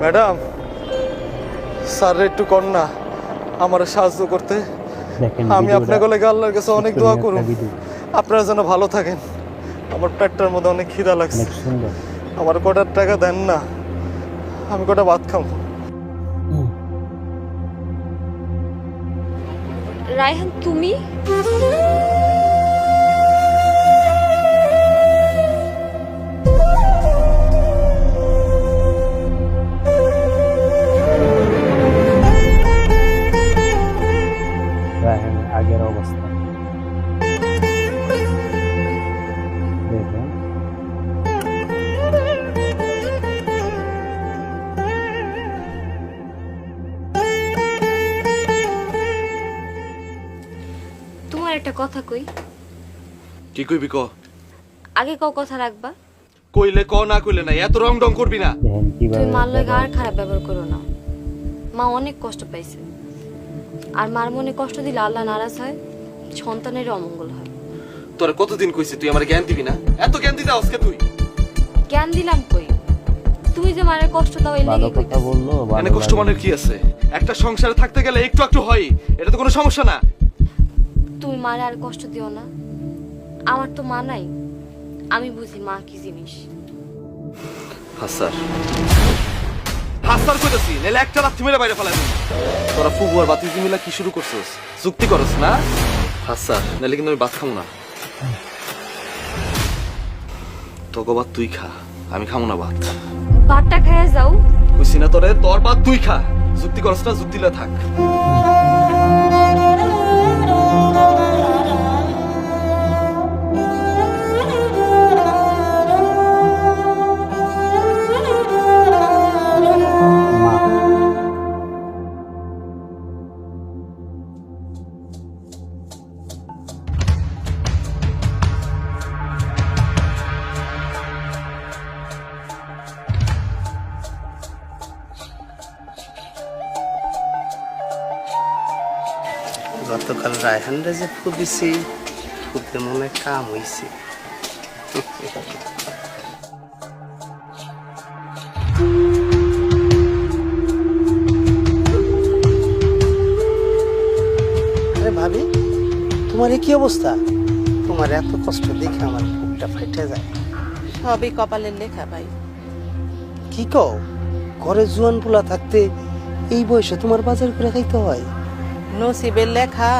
Madam sir একটু কর না আমার সাহায্য করতে। আমি আপনাকে লেগে আল্লাহর কাছে অনেক দোয়া করুন। আপনারা যেন ভালো থাকেন। আমার পেটটার মধ্যে অনেক খিদা লাগছে। আমার কটার টাকা দেন না আমি কটা ভাত খাব রায়হান তুমি? তোমার একটা কথা কই। কি কইবি ক? আগে কও কথা রাখবা? কইলে ক না কইলে না এত রং ডং করবি না। তুমি মার লগে আর খারাপ ব্যবহার করো না। মা অনেক কষ্ট পাইছে। আর মার মনে কষ্ট দিলে আল্লাহ নারাজ হয় সন্তানেরও অমঙ্গল হয়। তোরা কতদিন কইছি তুই আমার জ্ঞান দিবি না? এত জ্ঞান দিতে আজকে তুই? জ্ঞান দিলাম কই? তুমি যে মায়ের কষ্ট দাও এই লেগে কথা বলল এনে কষ্ট। মানের কি আছে? একটা সংসারে থাকতে গেলে একটু একটু হয় এটা তো কোনো সমস্যা না। তুমি মারে আর কষ্ট দিও না। আমার তো মা নাই। আমি বুঝি মা কি জিনিস। হাসার। হাসার কইতাছি নাহলে একটা লাথি মেরে বাইরে দিবি। তোরা ফুবু আর বাতিজি মিলা কি শুরু করছস? যুক্তি করস না? হাসার নাহলে কিন্তু আমি ভাত খাব না। তোকে ভাত তুই খা আমি খাব না ভাত। ভাতটা খাইয়া যাও। কইছি না তোরে তোর ভাত তুই খা। যুক্তি করস না যুক্তিলে থাক। গতকাল রায়হানরা যে ফুদিছি ফুদতে মনে কাম হইছে। আরে ভাবি তোমার কি অবস্থা? তোমার এত কষ্ট দেখে আমার বুকটা ফেটে যায়। সবই কপালের লেখা ভাই। কি কও? ঘরে জুয়ান পোলা থাকতে এই বয়সে তোমার বাজার করে খাইতে হয়? নসিবের লেখা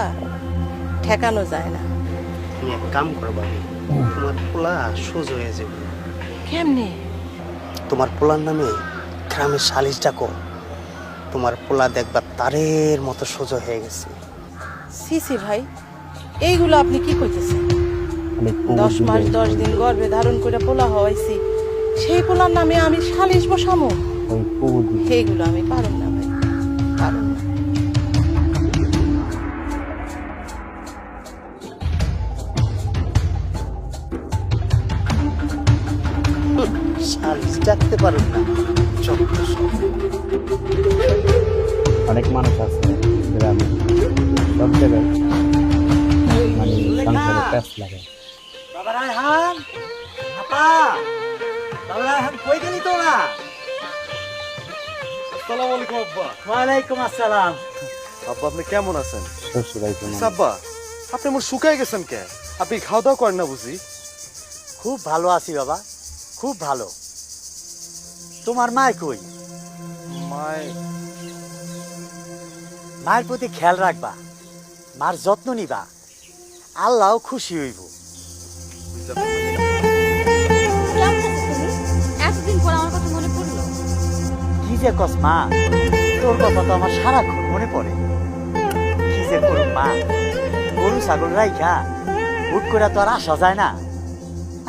ঠেকানো যায় না। তুমি এক কাম করো ভাবি তোমার পোলা সোজ হয়ে যাবে। কেমনে? তোমার পোলার নামে গ্রামের সালিশ ডাকো তোমার পোলা দেখবা তারের মতো সোজা হয়ে গেছে। সিসি ভাই এইগুলো আপনি কি কইতেছেন? দশ মাস দশ দিন গর্ভে ধারণ করে পোলা হওয়াইছি সেই পোলার নামে আমি সালিশ বসামো? এইগুলো আমি পারুম না। সালিশ ডাকতে পারো না। অনেক মানুষ আছে গ্রামে। সব জায়গায়। মানে সংসারে প্যাস লাগে। বাবা রায়হান আপা বাবা রায়হান কই গেলি তোরা? আসসালামু আলাইকুম আব্বা। ওয়ালাইকুম আসসালাম। আব্বা আপনি কেমন আছেন? আব্বা আপনি গেছেন কে? আপনি খাওয়া দাওয়া করেন না বুঝি? খুব ভালো আছি বাবা। খুব ভালো। তোমার মায় কই? মায়? মায়ের প্রতি খেয়াল রাখবা। মার যত্ন নিবা। আল্লাহ খুশি হইব। কেমন আছো তুমি এতদিন পর আমার কথা মনে পড়ল কি যে কস মা? তোর কথা তো আমার সারাক্ষণ মনে পড়ে। কি যে করুম মা? গরু ছাগল রাইখা হুট করে তো আর আসা যায় না।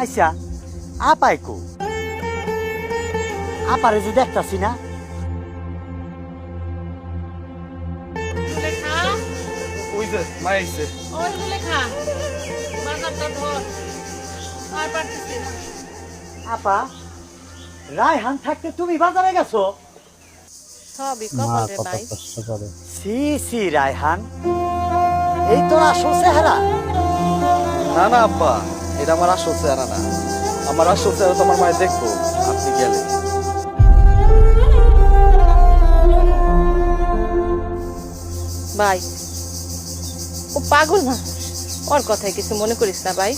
আচ্ছা আপাই কো আপারে যে দেখতাছি না। ওই যে আপা রায়হান থাকতে তুমি বাজারে গেছো? সবই ভাই। সি সি রায়হান। এই তোর আসল চেহারা। না না আব্বা এটা আমার আসল চেহারা না। আমার আসল তোমার মায়ের দেখব। আপনি গেলে। ভাই, ও পাগল না ওর কথায় কিছু মনে করিস না ভাই।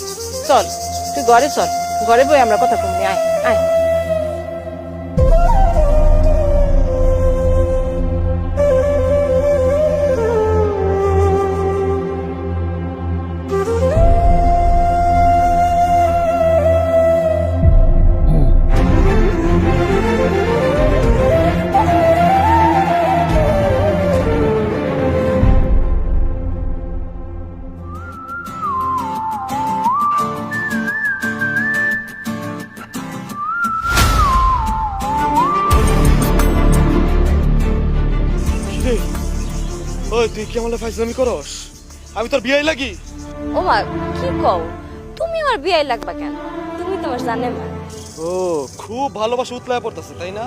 চল, তুই ঘরে চল। ঘরে বই আমরা কথা কমনি আয় আয়। ওই তুই কি আমার ফাইজলামি করস? আমি তোর বিয়ে লাগি? ও মা কি কও? তুমি আমার বিয়ে লাগবা কেন? তুমি তোমার জানে মা। ও খুব ভালোবাসা উতলায় পড়তেছে তাই না?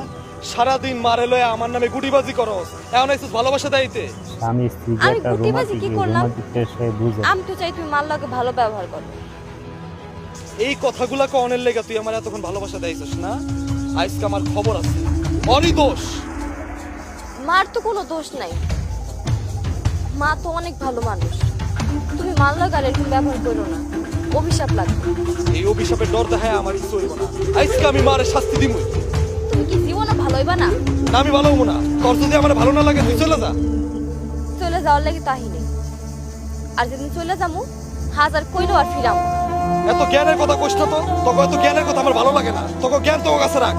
সারাদিন মারে লয়ে আমার নামে গুটিবাজি করস। এখন আইসিস ভালোবাসা দেইতে। স্ত্রী আমি একটা গুটিবাজি কি করলাম? আমি তো চাই তুমি মার লগে ভালো ব্যবহার করো। এই কথাগুলা কনের লেগে তুই আমার এতক্ষণ ভালোবাসা দেইছিস না? আজকে আমার খবর আছে। অনি দোষ মার তো কোনো দোষ নাই। মা তো অনেক ভালো মানুষ। তুমি মার লগে আর এরকম ব্যবহার করো না। অভিশাপ লাগবে। এই অভিশাপের ডর দেখায় আমার কিছু হইব না। আজকে আমি মারে শাস্তি দিমই তুমি কি জীবনে ভালো হইবা না? না আমি ভালো হব না। তোর যদি আমার ভালো না লাগে তুই চলে যা। চলে যাওয়ার লাগে তাহি নেই আর যেদিন চলে যাব হাজার কইলো আর ফিরাম। এত জ্ঞানের কথা না তো? তোকে এত জ্ঞানের কথা আমার ভালো লাগে না। তোকে জ্ঞান তোর কাছে রাখ।